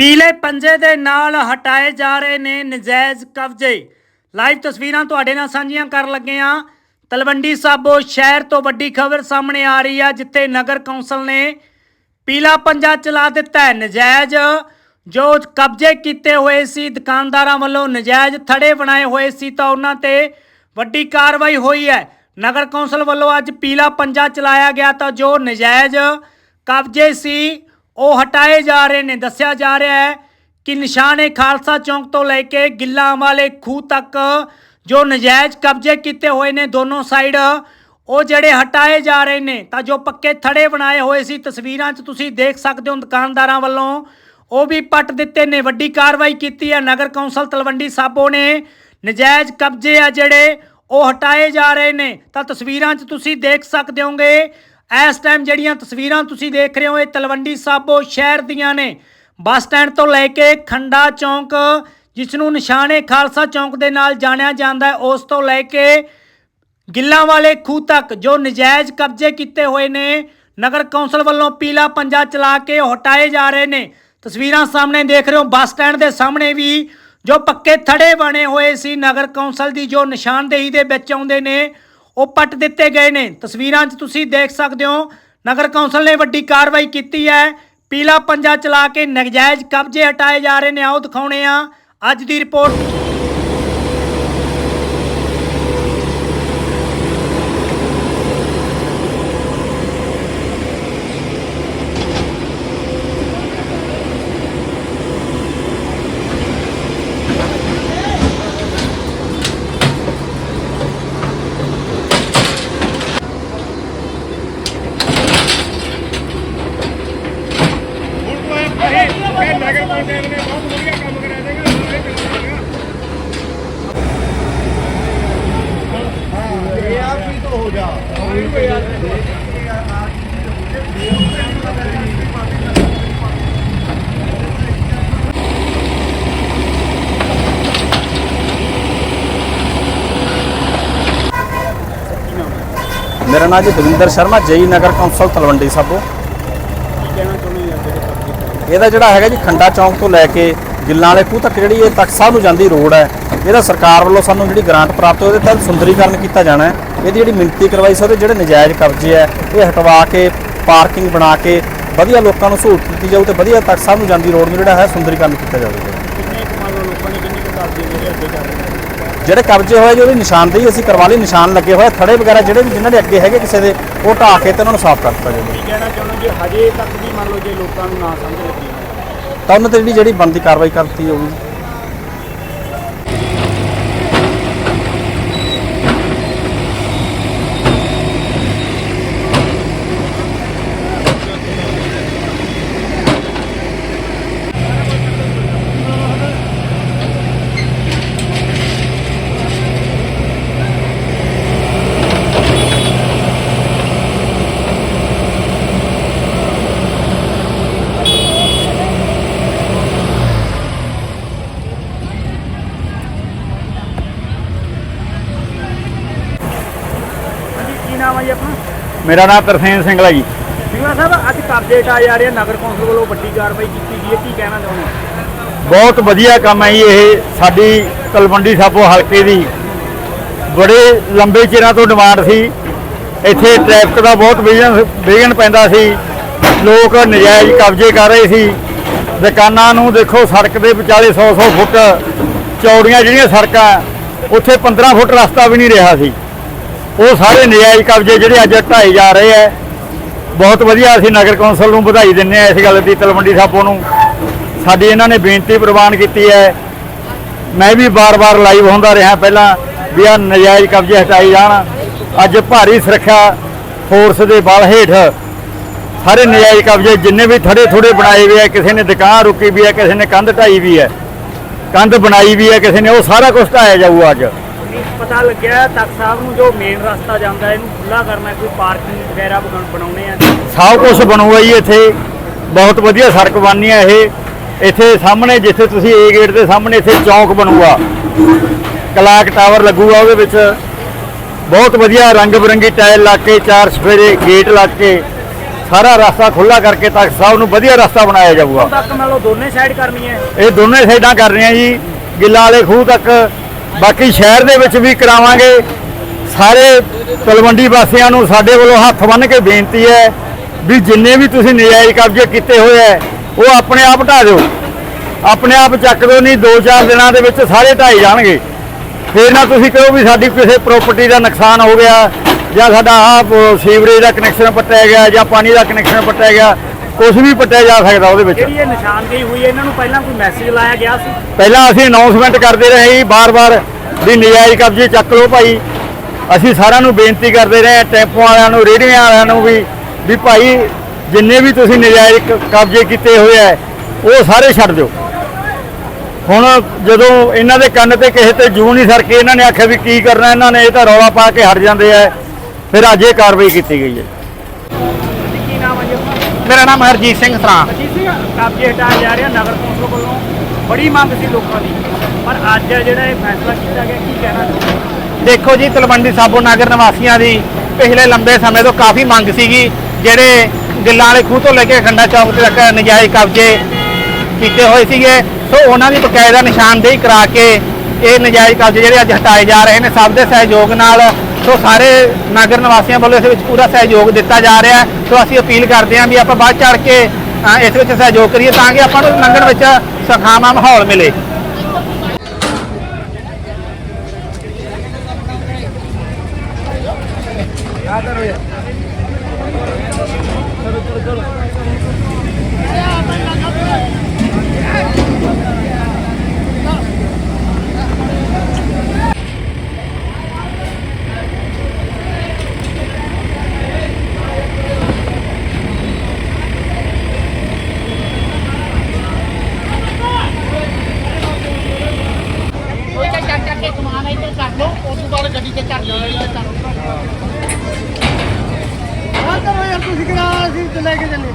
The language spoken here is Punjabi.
ਪੀਲੇ ਪੰਜੇ ਦੇ ਨਾਲ ਹਟਾਏ ਜਾ ਰਹੇ ਨੇ ਨਜਾਇਜ਼ ਕਬਜ਼ੇ। ਲਾਈਵ ਤਸਵੀਰਾਂ ਤੁਹਾਡੇ ਨਾਲ ਸਾਂਝੀਆਂ ਕਰਨ ਲੱਗੇ ਆ ਤਲਵੰਡੀ ਸਾਬੋ ਸ਼ਹਿਰ ਤੋਂ ਵੱਡੀ ਖਬਰ ਸਾਹਮਣੇ ਆ ਰਹੀ ਆ, ਜਿੱਥੇ ਨਗਰ ਕੌਂਸਲ ਨੇ ਪੀਲਾ ਪੰਜਾ ਚਲਾ ਦਿੱਤਾ ਹੈ, ਨਜਾਇਜ਼। ਜੋ ਕਬਜ਼ੇ ਕੀਤੇ ਹੋਏ ਸੀ, ਦੁਕਾਨਦਾਰਾਂ ਵੱਲੋਂ ਨਜਾਇਜ਼ ਥੜੇ ਬਣਾਏ ਹੋਏ ਸੀ, ਤਾਂ ਉਹਨਾਂ ਤੇ ਵੱਡੀ ਕਾਰਵਾਈ ਹੋਈ ਹੈ। ਨਗਰ ਕੌਂਸਲ ਵੱਲੋਂ ਅੱਜ ਪੀਲਾ ਪੰਜਾ ਚਲਾਇਆ ਗਿਆ, ਤਾਂ ਜੋ ਨਜਾਇਜ਼ ਕਬਜ਼ੇ ਸੀ ਉਹ ਹਟਾਏ ਜਾ ਰਹੇ ਨੇ, ਦੱਸਿਆ ਜਾ ਰਿਹਾ ਹੈ ਕਿ ਨਿਸ਼ਾਨੇ ਖਾਲਸਾ ਚੌਂਕ ਤੋਂ ਲੈ ਕੇ ਗਿੱਲਾਂ ਵਾਲੇ ਖੂਹ ਤੱਕ ਜੋ ਨਜਾਇਜ਼ ਕਬਜ਼ੇ ਕੀਤੇ ਹੋਏ ਨੇ ਦੋਨੋਂ ਸਾਈਡ, ਉਹ ਜਿਹੜੇ ਹਟਾਏ ਜਾ ਰਹੇ ਨੇ, ਤਾਂ ਜੋ ਪੱਕੇ ਥੜੇ ਬਣਾਏ ਹੋਏ ਸੀ, ਤਸਵੀਰਾਂ 'ਚ ਤੁਸੀਂ ਦੇਖ ਸਕਦੇ ਹੋ ਦੁਕਾਨਦਾਰਾਂ ਵੱਲੋਂ, ਉਹ ਵੀ ਪੱਟ ਦਿੱਤੇ ਨੇ, ਵੱਡੀ ਕਾਰਵਾਈ ਕੀਤੀ ਹੈ, ਨਗਰ ਕੌਂਸਲ ਤਲਵੰਡੀ ਸਾਬੋ ਨੇ, ਨਜਾਇਜ਼ ਕਬਜ਼ੇ ਆ ਜਿਹੜੇ, ਉਹ ਹਟਾਏ ਜਾ ਰਹੇ ਨੇ, ਤਾਂ ਤਸਵੀਰਾਂ 'ਚ ਤੁਸੀਂ ਦੇਖ ਸਕਦੇ ਹੋਗੇ ਇਸ ਟਾਈਮ ਜਿਹੜੀਆਂ ਤਸਵੀਰਾਂ ਤੁਸੀਂ ਦੇਖ ਰਹੇ ਹੋ, ਇਹ ਤਲਵੰਡੀ ਸਾਬੋ ਸ਼ਹਿਰ ਦੀਆਂ ਨੇ। ਬੱਸ ਸਟੈਂਡ ਤੋਂ ਲੈ ਕੇ ਖੰਡਾ ਚੌਂਕ ਜਿਸ ਨੂੰ ਨਿਸ਼ਾਨੇ ਖਾਲਸਾ ਚੌਂਕ ਦੇ ਨਾਲ ਜਾਣਿਆ ਜਾਂਦਾ ਹੈ, ਉਸ ਤੋਂ ਲੈ ਕੇ ਗਿੱਲਾਂ ਵਾਲੇ ਖੂਹ ਤੱਕ, ਜੋ ਨਜਾਇਜ਼ ਕਬਜ਼ੇ ਕੀਤੇ ਹੋਏ ਨੇ, ਨਗਰ ਕੌਂਸਲ ਵੱਲੋਂ ਪੀਲਾ ਪੰਜਾ ਚਲਾ ਕੇ ਹਟਾਏ ਜਾ ਰਹੇ ਨੇ। ਤਸਵੀਰਾਂ ਸਾਹਮਣੇ ਦੇਖ ਰਹੇ ਹੋ, ਬੱਸ ਸਟੈਂਡ ਦੇ ਸਾਹਮਣੇ ਵੀ ਜੋ ਪੱਕੇ ਥੜੇ ਬਣੇ ਹੋਏ ਸੀ, ਨਗਰ ਕੌਂਸਲ ਦੀ ਜੋ ਨਿਸ਼ਾਨਦੇਹੀ ਦੇ ਵਿੱਚ ਆਉਂਦੇ ਨੇ ਉਹ ਪੱਟ ਦਿੱਤੇ ਗਏ ਨੇ। ਤਸਵੀਰਾਂ 'ਚ ਤੁਸੀਂ ਦੇਖ ਸਕਦੇ ਹੋ, ਨਗਰ ਕੌਂਸਲ ਨੇ ਵੱਡੀ ਕਾਰਵਾਈ ਕੀਤੀ ਹੈ। ਪੀਲਾ ਪੰਜਾ ਚਲਾ ਕੇ ਨਜਾਇਜ਼ ਕਬਜ਼ੇ ਹਟਾਏ ਜਾ ਰਹੇ ਨੇ। ਆਓ ਦਿਖਾਉਣੇ ਆ ਅੱਜ ਦੀ ਰਿਪੋਰਟ ਹੁਣ ਕੋਈ ਕਹੇ ਕਿ ਨੇ ਬਹੁਤ ਵਧੀਆ ਕੰਮ ਕਰਿਆ ਦੇਗਾ ਸਾਰੇ ਕਰਾਂਗਾ ਇਹ ਆਪ ਵੀ ਤਾਂ ਹੋ ਜਾ ਮੇਰਾ ਨਾਮ ਜੀ ਦਵਿੰਦਰ ਸ਼ਰਮਾ ਜਈ ਨਗਰ ਕੌਂਸਲ ਤਲਵੰਡੀ ਸਾਬੋ। ਇਹਦਾ ਜਿਹੜਾ ਹੈਗਾ ਜੀ ਖੰਡਾ ਚੌਂਕ ਤੋਂ ਲੈ ਕੇ ਗਿੱਲਾਂ ਵਾਲੇ ਖੂਹ ਤੱਕ ਜਿਹੜੀ ਇਹ ਤਖਤ ਸਾਹਿਬ ਨੂੰ ਜਾਂਦੀ ਰੋਡ ਹੈ। ਇਹਦਾ ਸਰਕਾਰ ਵੱਲੋਂ ਸਾਨੂੰ ਜਿਹੜੀ ਗ੍ਰਾਂਟ ਪ੍ਰਾਪਤ ਹੋਈ ਉਹਦੇ ਤਹਿਤ ਸੁੰਦਰੀਕਰਨ ਕੀਤਾ ਜਾਣਾ ਹੈ। ਇਹਦੀ ਜਿਹੜੀ ਮਿਣਤੀ ਕਰਵਾਈ ਸੀ ਉਹਦੇ ਜਿਹੜੇ ਨਜਾਇਜ਼ ਕਬਜ਼ੇ ਹੈ ਇਹ ਹਟਵਾ ਕੇ ਪਾਰਕਿੰਗ ਬਣਾ ਕੇ ਵਧੀਆ ਲੋਕਾਂ ਨੂੰ ਸਹੂਲਤ ਦਿੱਤੀ ਜਾਊ ਤੇ ਵਧੀਆ ਤਖਤ ਸਾਹਿਬ ਨੂੰ ਜਾਂਦੀ ਰੋਡ ਨੂੰ ਜਿਹੜਾ ਹੈ ਸੁੰਦਰੀਕਰਨ ਕੀਤਾ ਜਾਵੇਗਾ ਜਿਹੜੇ ਕਬਜ਼ੇ ਹੋਏ ਜੀ ਉਹਦੀ ਨਿਸ਼ਾਨਦੇਹੀ ਅਸੀਂ ਕਰਵਾ ਲਈ ਨਿਸ਼ਾਨ ਲੱਗੇ ਹੋਏ ਥੜੇ ਵਗੈਰਾ ਜਿਹੜੇ ਵੀ ਜਿਨ੍ਹਾਂ ਦੇ ਅੱਗੇ ਹੈਗੇ ਕਿਸੇ ਦੇ ਉਹ ਢਾਹ ਕੇ ਤੇ ਉਹਨਾਂ ਨੂੰ ਸਾਫ਼ ਕਰ ਦਿੱਤਾ ਜਾਵੇ ਕਹਿਣਾ ਚਾਹੁੰਦੇ ਜੇ ਹਜੇ ਤੱਕ ਵੀ ਮੰਨ ਲਓ ਜੇ ਲੋਕਾਂ ਨੂੰ ਨਾ ਸਮਝ। ਤਾਂ ਉਹਨਾਂ ਤੇ ਜਿਹੜੀ ਜਿਹੜੀ ਬਣਦੀ ਕਾਰਵਾਈ ਕਰਤੀ ਜਾਊਗੀ ਮੇਰਾ ਨਾਮ ਤਰਸੇਮ ਸਿੰਘਲਾ ਜੀ। ਸਿੰਘਲਾ ਸਾਹਿਬ ਅੱਜ ਕਬਜ਼ੇ ਹਟਾਏ ਜਾ ਰਹੇ ਨਗਰ ਕੌਂਸਲ ਵੱਲੋਂ ਵੱਡੀ ਕਾਰਵਾਈ ਕੀਤੀ ਗਈ ਹੈ ਕੀ ਕਹਿਣਾ ਚਾਹੁੰਦੇ ਹੋ? ਬਹੁਤ ਵਧੀਆ ਕੰਮ ਹੈ ਜੀ ਇਹ ਸਾਡੀ ਤਲਵੰਡੀ ਸਾਬੋ ਹਲਕੇ ਦੀ। ਬੜੇ ਲੰਬੇ ਚਿਰਾਂ ਤੋਂ ਡਿਮਾਂਡ ਸੀ। ਇੱਥੇ ਟ੍ਰੈਫਿਕ ਦਾ ਬਹੁਤ ਵਿਘਨ ਵਿਘਨ ਪੈਂਦਾ ਸੀ। ਲੋਕ ਨਜਾਇਜ਼ ਕਬਜ਼ੇ ਕਰ ਰਹੇ ਸੀ। ਦੁਕਾਨਾਂ ਨੂੰ ਦੇਖੋ ਸੜਕ ਦੇ ਵਿਚਾਲੇ 100-100 ਫੁੱਟ ਚੌੜੀਆਂ ਜਿਹੜੀਆਂ ਸੜਕਾਂ ਉੱਥੇ 15 ਫੁੱਟ ਰਸਤਾ ਵੀ ਨਹੀਂ ਰਿਹਾ ਸੀ। ਉਹ ਸਾਰੇ ਨਜਾਇਜ਼ ਕਬਜ਼ੇ ਜਿਹੜੇ ਅੱਜ ਢਾਏ ਜਾ ਰਹੇ ਹੈ ਬਹੁਤ ਵਧੀਆ ਅਸੀਂ ਨਗਰ ਕੌਂਸਲ ਨੂੰ ਵਧਾਈ ਦਿੰਦੇ ਆ ਇਸ ਗੱਲ ਦੀ, ਤਲਵੰਡੀ ਸਾਬੋ ਨੂੰ। ਸਾਡੀ ਇਹਨਾਂ ਨੇ ਬੇਨਤੀ ਪ੍ਰਵਾਨ ਕੀਤੀ ਹੈ ਮੈਂ ਵੀ ਬਾਰ-ਬਾਰ ਲਾਈਵ ਹੁੰਦਾ ਰਿਹਾ ਪਹਿਲਾਂ ਵੀ ਆ ਨਜਾਇਜ਼ ਕਬਜ਼ੇ ਹਟਾਈ ਜਾਣ। ਅੱਜ ਭਾਰੀ ਸੁਰੱਖਿਆ ਫੋਰਸ ਦੇ ਬਲ ਹੇਠ ਸਾਰੇ ਨਜਾਇਜ਼ ਕਬਜ਼ੇ ਜਿੰਨੇ ਵੀ ਥੜੇ ਥੋੜੇ ਬਣਾਏ ਹੋਏ ਆ ਕਿਸੇ ਨੇ ਦੁਕਾਨ ਰੁਕੀ ਵੀ ਹੈ ਕਿਸੇ ਨੇ ਕੰਧ ਢਾਈ ਵੀ ਹੈ ਕੰਧ ਬਣਾਈ ਵੀ ਹੈ ਕਿਸੇ ਨੇ ਉਹ ਸਾਰਾ ਕੁਝ ਢਾਇਆ ਜਾਊਗਾ ਅੱਜ। ਪਤਾ ਲੱਗਿਆ ਤਖਤ ਸਾਹਿਬ ਨੂੰ ਜੋ ਮੇਨ ਰਸਤਾ ਜਾਂਦਾ ਇਹਨੂੰ ਖੁੱਲਾ ਕਰਨਾ ਕੋਈ ਪਾਰਕਿੰਗ ਵਗੈਰਾ ਬਣਾ- ਬਣਾਉਣੇ ਆ। ਸਭ ਕੁਝ ਬਣੂਗਾ ਜੀ ਇੱਥੇ। ਬਹੁਤ ਵਧੀਆ ਸੜਕ ਬਣਨੀ ਹੈ ਇਹ। ਇੱਥੇ ਸਾਹਮਣੇ ਜਿੱਥੇ ਤੁਸੀਂ ਏ ਗੇਟ ਦੇ ਸਾਹਮਣੇ ਇੱਥੇ ਚੌਂਕ ਬਣੂਗਾ। ਕਲਾਕ ਟਾਵਰ ਲੱਗੂਗਾ ਉਹਦੇ ਵਿੱਚ। ਬਹੁਤ ਵਧੀਆ ਰੰਗ ਬਰੰਗੀ ਟਾਇਲ ਲਾ ਕੇ ਚਾਰ ਸਫੇਰੇ ਗੇਟ ਲਾ ਕੇ ਸਾਰਾ ਰਸਤਾ ਖੁੱਲਾ ਕਰਕੇ ਤਖਤ ਸਾਹਿਬ ਨੂੰ ਵਧੀਆ ਰਸਤਾ ਬਣਾਇਆ ਜਾਊਗਾ। ਤੱਕ ਮੰਨ ਲਓ ਦੋਨੇ ਸਾਈਡ ਕਰਨੀ ਹੈ। ਇਹ ਦੋਨੇ ਸਾਈਡਾਂ ਕਰ ਰਹੇ ਆ ਜੀ। ਗਿੱਲਾਂ ਵਾਲੇ ਖੂਹ ਤੱਕ ਬਾਕੀ ਸ਼ਹਿਰ ਦੇ ਵਿੱਚ ਵੀ ਕਰਾਵਾਂਗੇ। ਸਾਰੇ ਤਲਵੰਡੀ ਵਾਸੀਆਂ ਨੂੰ ਸਾਡੇ ਵੱਲੋਂ ਹੱਥ ਬੰਨ੍ਹ ਕੇ ਬੇਨਤੀ ਹੈ ਵੀ ਜਿੰਨੇ ਵੀ ਤੁਸੀਂ ਨਜਾਇਜ਼ ਕਬਜ਼ੇ ਕੀਤੇ ਹੋਏ ਹੈ, ਉਹ ਆਪਣੇ ਆਪ ਢਾਹ ਦਿਓ। ਆਪਣੇ ਆਪ ਚੱਕ ਦਿਓ, ਨਹੀਂ 2-4 ਦਿਨਾਂ ਦੇ ਵਿੱਚ ਸਾਰੇ ਢਾਈ ਜਾਣਗੇ। ਫੇਰ ਨਾ ਤੁਸੀਂ ਕਹੋ ਵੀ ਸਾਡੀ ਕਿਸੇ ਪ੍ਰਾਪਰਟੀ ਦਾ ਨੁਕਸਾਨ ਹੋ ਗਿਆ ਜਾਂ ਸਾਡਾ ਆਹ ਸੀਵਰੇਜ ਦਾ ਕਨੈਕਸ਼ਨ ਪੱਟਿਆ ਗਿਆ ਜਾਂ ਪਾਣੀ ਦਾ ਕਨੈਕਸ਼ਨ ਪੱਟਿਆ ਗਿਆ। ਕੁਝ ਵੀ ਪੱਟਿਆ ਜਾ ਸਕਦਾ ਉਹਦੇ ਵਿੱਚ। ਜਿਹੜੀ ਇਹ ਨਿਸ਼ਾਨਦੇਹੀ ਹੋਈ ਹੈ ਇਹਨਾਂ ਨੂੰ ਪਹਿਲਾਂ ਕੋਈ ਮੈਸੇਜ ਲਾਇਆ ਗਿਆ ਸੀ? ਪਹਿਲਾਂ ਅਸੀਂ ਅਨਾਉਂਸਮੈਂਟ ਕਰਦੇ ਰਹੇ ਜੀ ਬਾਰ-ਬਾਰ ਵੀ ਨਜਾਇਜ਼ ਕਬਜ਼ੇ ਚੱਕ ਲਓ ਭਾਈ। ਅਸੀਂ ਸਾਰਿਆਂ ਨੂੰ ਬੇਨਤੀ ਕਰਦੇ ਰਹੇ ਟੈਂਪੋ ਵਾਲਿਆਂ ਨੂੰ ਰੇਹੜੀਆਂ ਵਾਲਿਆਂ ਨੂੰ ਵੀ ਵੀ ਭਾਈ ਜਿੰਨੇ ਵੀ ਤੁਸੀਂ ਨਜਾਇਜ਼ ਕਬਜ਼ੇ ਕੀਤੇ ਹੋਏ ਐ ਉਹ ਸਾਰੇ ਛੱਡ ਦਿਓ। ਹੁਣ ਜਦੋਂ ਇਹਨਾਂ ਦੇ ਕੰਨ ਤੇ ਕਿਸੇ ਤੇ ਜੂ ਨਹੀਂ ਸਰਕੇ ਇਹਨਾਂ ਨੇ ਆਖਿਆ ਵੀ ਕੀ ਕਰਨਾ ਇਹਨਾਂ ਨੇ ਇਹ ਤਾਂ ਰੌਲਾ ਪਾ ਕੇ ਹਟ ਜਾਂਦੇ ਐ ਫਿਰ ਅੱਜ ਇਹ ਕਾਰਵਾਈ ਕੀਤੀ ਗਈ ਹੈ ਹੈ? ਮੇਰਾ ਨਾਮ ਹਰਜੀਤ ਸਿੰਘ ਸਰਾਂ। ਅਜੀਤ ਸਿੰਘ ਕਬਜ਼ੇ ਹਟਾਏ ਜਾ ਰਹੇ ਆ ਨਗਰ ਕੌਂਸਲ ਵੱਲੋਂ। ਬੜੀ ਮੰਗ ਸੀ ਲੋਕਾਂ ਦੀ। ਪਰ ਅੱਜ ਜਿਹੜਾ ਇਹ ਫੈਸਲਾ ਕੀਤਾ ਗਿਆ ਕੀ ਕਹਿਣਾ ਚਾਹੁੰਦੇ ਹੋ? ਦੇਖੋ ਜੀ ਤਲਵੰਡੀ ਸਾਬੋ ਨਗਰ ਨਿਵਾਸੀਆਂ ਦੀ ਪਿਛਲੇ ਲੰਬੇ ਸਮੇਂ ਤੋਂ ਕਾਫੀ ਮੰਗ ਸੀਗੀ ਜਿਹੜੇ ਗਿੱਲਾਂ ਵਾਲੇ ਖੂਹ ਤੋਂ ਲੈ ਕੇ ਖੰਡਾ ਚੌਕ ਤੱਕ ਨਜਾਇਜ਼ ਕਬਜ਼ੇ ਕੀਤੇ ਹੋਏ ਸੀਗੇ। ਸੋ ਉਹਨਾਂ ਦੀ ਬਕਾਇਦਾ ਨਿਸ਼ਾਨਦੇਹੀ ਕਰਾ ਕੇ ਇਹ ਨਜਾਇਜ਼ ਕਬਜ਼ੇ ਜਿਹੜੇ ਅੱਜ ਹਟਾਏ ਜਾ ਰਹੇ ਨੇ ਸਭ ਦੇ ਸਹਿਯੋਗ ਨਾਲ ਸੋ ਸਾਰੇ ਨਗਰ ਨਿਵਾਸੀਆਂ ਵੱਲੋਂ ਇਸ ਵਿੱਚ ਪੂਰਾ ਸਹਿਯੋਗ ਦਿੱਤਾ ਜਾ ਰਿਹਾ ਹੈ। ਸੋ ਅਸੀਂ ਅਪੀਲ ਕਰਦੇ ਹਾਂ ਵੀ ਆਪਾਂ ਵੱਧ ਚੜ ਕੇ ਇਸ ਵਿੱਚ ਸਹਿਯੋਗ ਕਰੀਏ ਤਾਂ ਕਿ ਆਪਾਂ ਨੂੰ ਲੰਘਣ ਵਿੱਚ ਸਖਾਵਾਂ ਮਾਹੌਲ ਮਿਲੇ। ਕੋਈ ਤਾਂ ਚੱਕ ਚੱਕ ਕੇ ਸਮਾਨ ਇੱਧਰ ਕਰ ਲਓ ਉਸ ਤੇ ਕਰ ਲਓ ਇੱਧਰ ਕਰ ਲਓ ਹਾਂ। ਤਾਂ ਯਾਰ ਤੁਸੀਂ ਕਿਹੜਾ ਅਸੀਂ ਤੇ ਲੈ ਕੇ ਚੱਲੇ?